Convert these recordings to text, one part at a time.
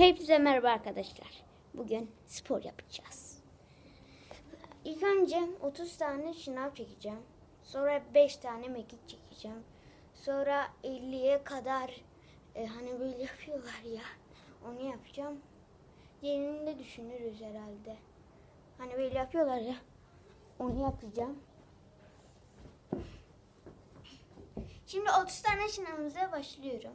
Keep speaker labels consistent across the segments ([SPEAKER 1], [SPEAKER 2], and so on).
[SPEAKER 1] Hepinize merhaba arkadaşlar. Bugün spor yapacağız. İlk önce 30 tane şınav çekeceğim. Sonra 5 tane mekik çekeceğim. Sonra 50'ye kadar e, hani böyle yapıyorlar ya. Onu yapacağım. Diğerini de düşünürüz herhalde. Hani böyle yapıyorlar ya. Onu yapacağım. Şimdi 30 tane şınavımıza başlıyorum.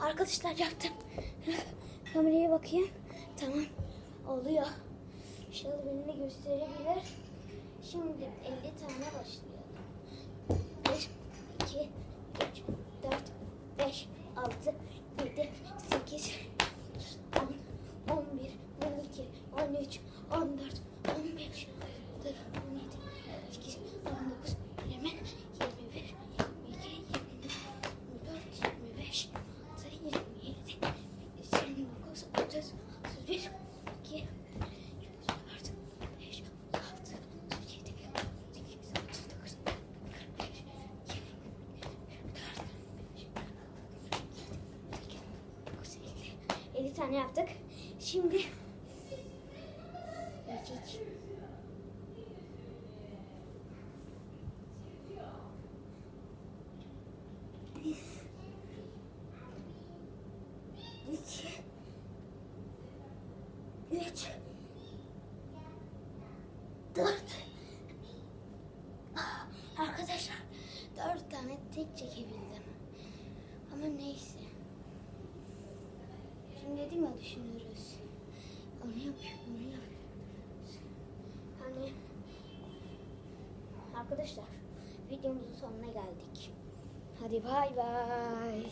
[SPEAKER 1] Arkadaşlar yaptım. Kameraya bakayım. Tamam. Oluyor. İnşallah beni gösterebilir. Şimdi 50 tane başlayalım. Tane yaptık. Şimdi. Bir, iki, üç, dört. Arkadaşlar dört tane tek çekebildim. Ama neyse. Şimdi dedim ya düşünürüz. Onu yapıyor, onu yapıyor. Hani arkadaşlar videomuzun sonuna geldik. Hadi bay bay.